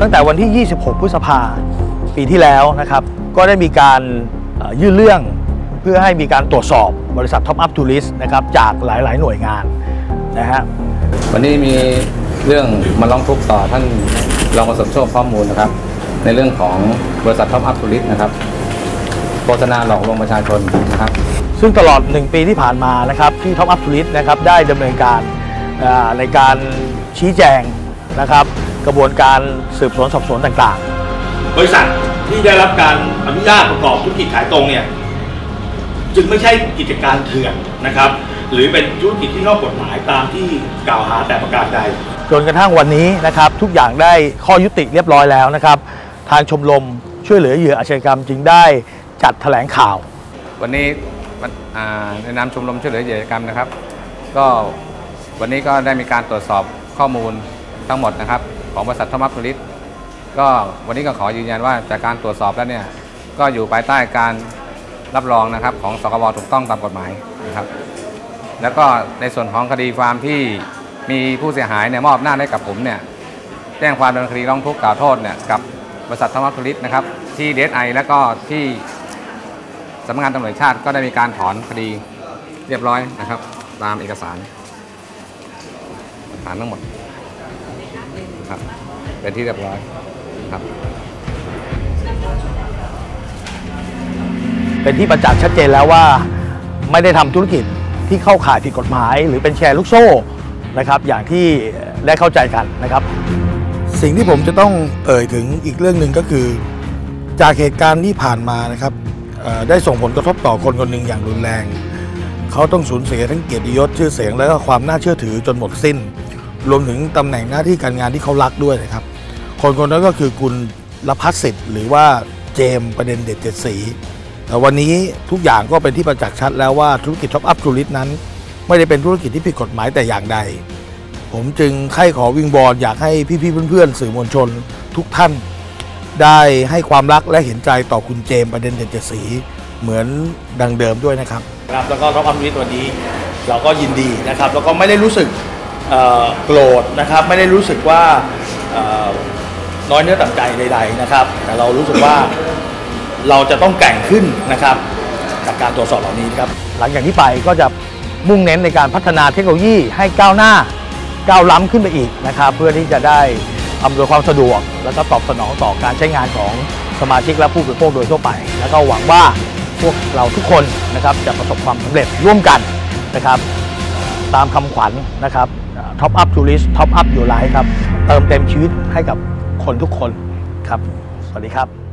ตั้งแต่วันที่ 26 พฤษภาปีที่แล้วนะครับ ก็ได้มีการเอ่อยื่นเรื่องเพื่อให้มีการตรวจสอบบริษัท Top Up Tourist นะครับจากหลาย ๆ หน่วยงานนะฮะวันนี้มีเรื่องมาร้องทุกข์ต่อท่านรองประสบโชคข้อมูลนะครับ ในเรื่องของบริษัทท็อปอัพทูริสนะครับโฆษณาหลอกลวงประชาชนนะครับ ซึ่งตลอด 1 ปีที่ผ่านมานะครับที่ Top Up Tourist นะครับได้ดำเนินการเอ่อในการชี้แจงนะครับ กระบวนการสืบสวนสอบสวนต่างบริษัทที่ได้รับการอนุญาตประกอบธุรกิจขายตรงเนี่ยจึงไม่ใช่กิจการเถื่อนนะครับ หรือเป็นธุรกิจที่นอกกฎหมายตามที่กล่าวหาแต่ประการใดๆจนกระทั่งวันนี้นะครับทุกอย่างได้ข้อยุติเรียบร้อยแล้วนะครับ ทางชมรมช่วยเหลือเหยื่ออาชญากรรมจึงได้จัดแถลงข่าว วันนี้วันอ่าในนามชมรมช่วยเหลือเหยื่ออาชญากรรมนะครับ ก็วันนี้ก็ได้มีการตรวจสอบข้อมูลทั้งหมดนะครับ ของบริษัทท็อปอัพทูริสก็วันนี้ก็ขอยืนยันว่าจากการตรวจสอบแล้วเนี่ยก็อยู่ภายใต้การรับรองนะครับของสกบถูกต้องตามกฎหมายนะครับ แล้วก็ในส่วนของคดีความที่มีผู้เสียหายเนี่ยมอบหน้าจให้กับผมเนี่ยแจ้งความดำเนินคดีร้องทุกข์กล่าวโทษเนี่ยกับบริษัทธรรมธุริตนะครับที่เดสไอแล้วก็ที่สำนักงานตำรวจชาติก็ได้มีการถอนคดีเรียบร้อยนะครับ ตามเอกสารฐานทั้งหมด ครับ เป็นที่เรียบร้อยนะครับ เป็นที่ประจักษ์ชัดเจนแล้วว่าไม่ได้ทำธุรกิจที่เข้าข่ายผิดกฎหมาย หรือเป็นแชร์ลูกโซ่นะครับ อย่างที่ได้เข้าใจกันนะครับ สิ่งที่ผมจะต้องเอ่ยถึงอีกเรื่องหนึ่งก็คือ จากเหตุการณ์ที่ผ่านมานะครับเอ่อได้ส่งผลกระทบต่อคนคนหนึ่งอย่างรุนแรง เขาต้องสูญเสียทั้งเกียรติยศชื่อเสียงและก็ความน่าเชื่อถือจนหมดสิ้น รวมถึงตำแหน่งหน้าที่การงานที่เขารักด้วยนะครับ คนคนนั้นก็คือคุณรพัฒสิทธิ์หรือว่าเจมประเด็นเด็ดเจ็ดสีแต่วันนี้ทุกอย่างก็เป็นที่ประจักษ์ชัดแล้วว่าธุรกิจท็อปอัพทูริสนั้น ไม่ได้เป็นธุรกิจที่ผิดกฎหมายแต่อย่างใด ผมจึงใคร่ขอวิงบอลอยากให้พี่ๆเพื่อนๆสื่อมวลชนทุกท่าน ได้ให้ความรักและเห็นใจต่อคุณเจมประเด็นเด็ดเจ็ดสีเหมือนดังเดิมด้วยนะครับครับแล้วก็ท็อปอัพวิทวันนี้เราก็ยินดีนะครับแล้วก็ไม่ได้รู้สึก โกรธนะครับไม่ได้รู้สึกว่าน้อยเนื้อต่ำใจใด ๆนะครับ แต่เรารู้สึกว่าเราจะต้องแก่งขึ้นนะครับจากการตรวจสอบเหล่านี้ครับ หลังจากที่ไปก็จะมุ่งเน้นในการพัฒนาเทคโนโลยีให้ก้าวหน้าก้าวล้ำขึ้นไปอีกนะครับ เพื่อที่จะได้อำนวยความสะดวก แล้วก็ตอบสนองต่อการใช้งานของสมาชิกและผู้บริโภคโดยทั่วไป แล้วก็หวังว่าพวกเราทุกคนนะครับจะประสบความสำเร็จร่วมกันนะครับ ตามคำขวัญนะครับท็อปอัพทูริสท็อปอัพอยู่ไลฟ์ครับ เติมเต็มชีวิตให้กับคนทุกคนครับ สวัสดีครับ